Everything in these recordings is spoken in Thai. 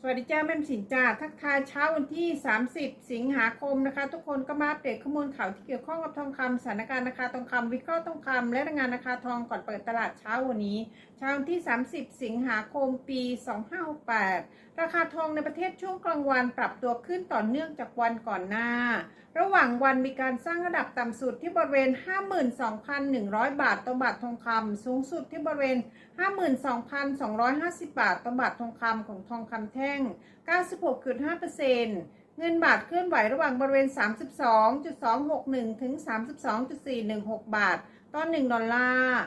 สวัสดีจ้าแม่มสินจ้าทักทายเช้าวันที่ 30 สิงหาคมนะคะ ทุกคนก็มาอัปเดตข้อมูลข่าวที่เกี่ยวข้องกับทองคำสถานการณ์ราคาทองคำวิเคราะห์ทองคำและรายงานราคาทองก่อนเปิดตลาดเช้าวันนี้ เช้าวันที่ 30 สิงหาคมปี 2568 ราคาทองในประเทศช่วงกลางวันปรับตัวขึ้นต่อเนื่องจากวันก่อนหน้า ระหว่างวันมีการสร้างระดับต่ำสุดที่บริเวณ 52,100 บาทต่อบาททองคำสูงสุดที่บริเวณ 52,250 บาทต่อบาททองคำของทองคำแท่ง 96.5%เงินบาทเคลื่อนไหวระหว่างบริเวณ 32.261 ถึง 32.416 บาท ต่อ 1 ดอลลาร์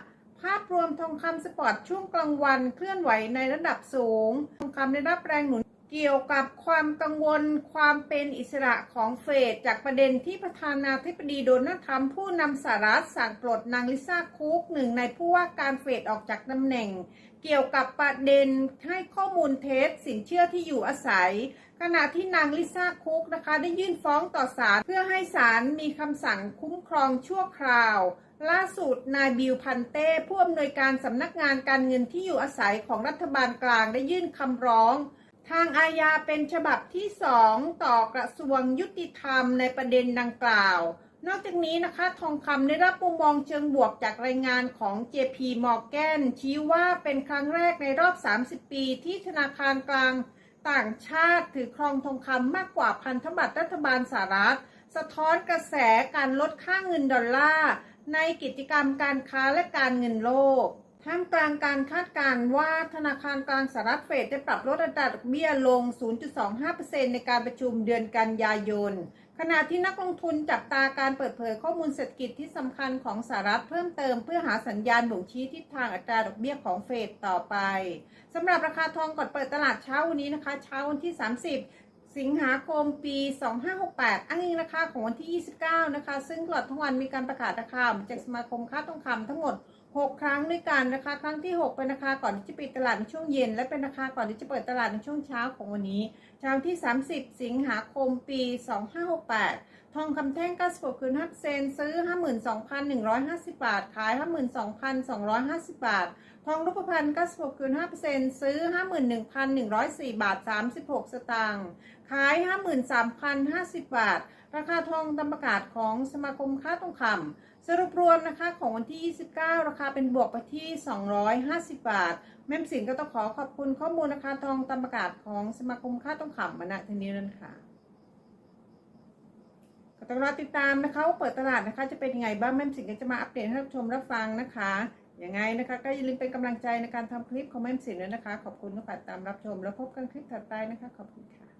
ภาพรวมทองคำสปอร์ตช่วงกลางวันเคลื่อนไหวในระดับสูง ทองคำได้รับแรงหนุน เกี่ยวกับความกังวลความเป็นอิสระของเฟดจากประเด็นที่ประธานาธิบดีโดนัลด์ทรัมป์ผู้นำสหรัฐสั่งปลดนางลิซ่าคุกหนึ่งในผู้ว่าการเฟดออกจากตำแหน่ง เกี่ยวกับประเด็นให้ข้อมูลเท็จสินเชื่อที่อยู่อาศัย ขณะที่นางลิซ่าคุกนะคะได้ยื่นฟ้องต่อศาลเพื่อให้ศาลมีคำสั่งคุ้มครองชั่วคราวล่าสุดนายบิลพันเต้ผู้อำนวยการสำนักงานการเงินที่อยู่อาศัยของรัฐบาลกลางได้ยื่นคำร้อง ทางอาญาเป็นฉบับที่ 2 ต่อกระทรวงยุติธรรมในประเด็นดังกล่าว นอกจากนี้นะคะ ทองคำได้รับมุมมองเชิงบวกจากรายงานของ JP Morgan ชี้ว่าเป็นครั้งแรกในรอบ 30 ปีที่ธนาคารกลางต่างชาติถือครองทองคำมากกว่าพันธบัตรรัฐบาลสหรัฐ สะท้อนกระแสการลดค่าเงินดอลลาร์ในกิจกรรมการค้าและการเงินโลก ท่ามกลางการคาดการณ์ว่าธนาคารกลางสหรัฐเฟดได้ปรับลดอัตราดอกเบี้ยลง 0.25%ในการประชุมเดือนกันยายน ขณะที่นักลงทุนจับตาการเปิดเผยข้อมูลเศรษฐกิจที่สำคัญของสหรัฐเพิ่มเติมเพื่อหาสัญญาณบ่งชี้ทิศทางอัตราดอกเบี้ยของเฟดต่อไปสำหรับราคาทองก่อนเปิดตลาดเช้าวันนี้นะคะ เช้าวันที่ 30สิงหาคมปี 2568 อ้างอิงราคาของวันที่ 29 นะคะ ซึ่งตลอดทั้งวันมีการประกาศราคาจากสมาคมค้าทองคำทั้งหมด 6 ครั้งด้วยกันนะคะ ครั้งที่ 6 เป็นราคาก่อนที่จะปิดตลาดในช่วงเย็น และเป็นราคาก่อนที่จะเปิดตลาดในช่วงเช้าของวันนี้เช้าที่ 30 สิงหาคมปี 2568 ทองคำแท่ง96คืน5เซนซื้อ 52,150 บาท ขาย 52,250 บาท ทองรูปพรรณ96คืน5%ซื้อ 51,104 บาท 36 สตางค์ขาย 53,050 บาท ราคาทองตามประกาศของสมาคมค้าทองคำสรุปรวมนะคะของวันที่ 29 ราคาเป็นบวกไปที่ 250 บาท แม่มสินก็ต้องขอขอบคุณข้อมูลราคาทองตามประกาศของสมาคมค้าทองคำมาณที่นี้นั่นค่ะ ต้องรอติดตามนะคะว่าเปิดตลาดนะคะ จะเป็นยังไงบ้างแม่มสิงก็จะมาอัปเดตให้รับชมรับฟังนะคะยังไงนะคะ ก็อย่าลืมเป็นกำลังใจในการทำคลิปของแม่มสินด้วยนะคะ ขอบคุณทุกท่านตามรับชม แล้วพบกันคลิปถัดไปนะคะ ขอบคุณค่ะ